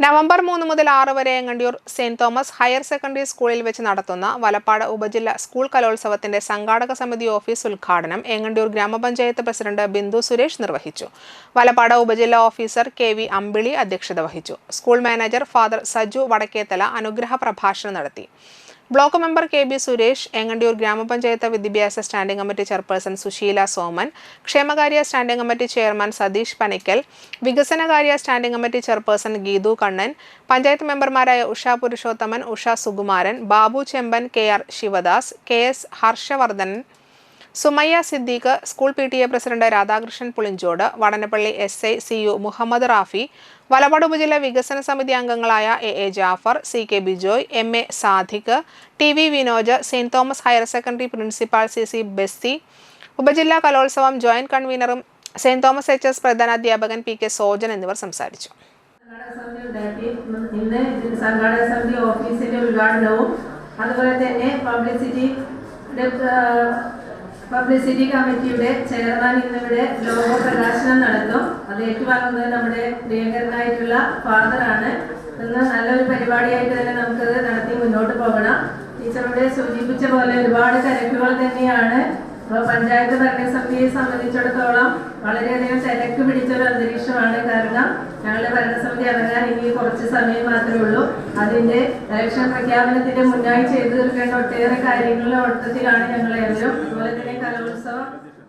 November മൂന്ന് മുതൽ ആറ് വരെ Engandiyur saint Thomas higher secondary സ്കൂളിൽ വെച്ച് നടത്തുന്ന വലപ്പാട് ഉപജില്ല സ്കൂൾ കലോത്സവത്തിന്റെ സംഘാടക സമിതി ഓഫീസ് ഉദ്ഘാടനം എങ്ങണ്ടിയൂർ ഗ്രാമപഞ്ചായത്ത് പ്രസിഡന്റ് ബിന്ദു സുരേഷ് നിർവഹിച്ചു. വലപ്പാട് ഉപജില്ല ഓഫീസർ കെ വി അമ്പിളി അധ്യക്ഷത വഹിച്ചു. School manager father Saju Vadakkethala അനുഗ്രഹ പ്രഭാഷണം നടത്തി. Block member K B Suresh Engandiyur ഗ്രാമപഞ്ചായത്ത് വിദ്യാഭ്യാസ standing committee chairperson Susheela Soman ക്ഷേമകാര്യ standing committee chairman Satheesh Panikkal വികസനകാര്യ standing committee chairperson Geethu Kannan panchayat മെമ്പർമാരായ Usha Purushothaman Usha Sukumaran Babu Chemban K R Sivadas K S Harshavardhanan Sumayya Siddique school P T A president Radhakrishnan Pulinchode Vadanappally S I C U Muhammad Rafi Valapad ഉപജില്ല വികസന സമിതി അംഗങ്ങളായ A A Jafar C K Bijoy M A Sadik T V Vinoj saint Thomas higher secondary principal C C Bessy ഉപജില്ലാ കലോത്സവം joint കൺവീനറും saint Thomas H S പ്രധാനാധ്യാപകൻ P K Sojan എന്നിവർ സംസാരിച്ചു. സംഘാടക സമിതി ഓഫീസിന്റെ ഉദ്ഘാടനവും അതുപോലെ തന്നെ പബ്ലിസിറ്റി പബ്ലിസിറ്റി കമ്മിറ്റിയുടെ ചെയർമാൻ ഇന്നിവിടെ ലോഗോ പ്രകാശനം നടത്തും. അത് ഏറ്റുവാങ്ങുന്നത് നമ്മുടെ പ്രിയങ്കരനായിട്ടുള്ള ഫാദറാണ്. ഇന്ന് നല്ലൊരു പരിപാടിയായിട്ട് തന്നെ നമുക്കത് നടത്തി മുന്നോട്ട് പോകണം. ടീച്ചറുടെ സൂചിപ്പിച്ച പോലെ ഒരുപാട് തിരക്കുകൾ തന്നെയാണ്. അപ്പോൾ പഞ്ചായത്ത് ഭരണസമിതിയെ സംബന്ധിച്ചിടത്തോളം വളരെയധികം തിരക്ക് പിടിച്ചൊരു അന്തരീക്ഷമാണ് കാരണം ഞങ്ങളുടെ ഭരണസമിതി ഇറങ്ങാൻ ഇനി കുറച്ച് സമയം മാത്രമേ ഉള്ളൂ. അതിന്റെ ഇലക്ഷൻ പ്രഖ്യാപനത്തിന്റെ മുന്നായി ചെയ്തു തീർക്കേണ്ട ഒട്ടേറെ കാര്യങ്ങളുടെ ഓട്ടത്തിലാണ് ഞങ്ങളെല്ലാം അതുപോലെ തന്നെ Caramba, só.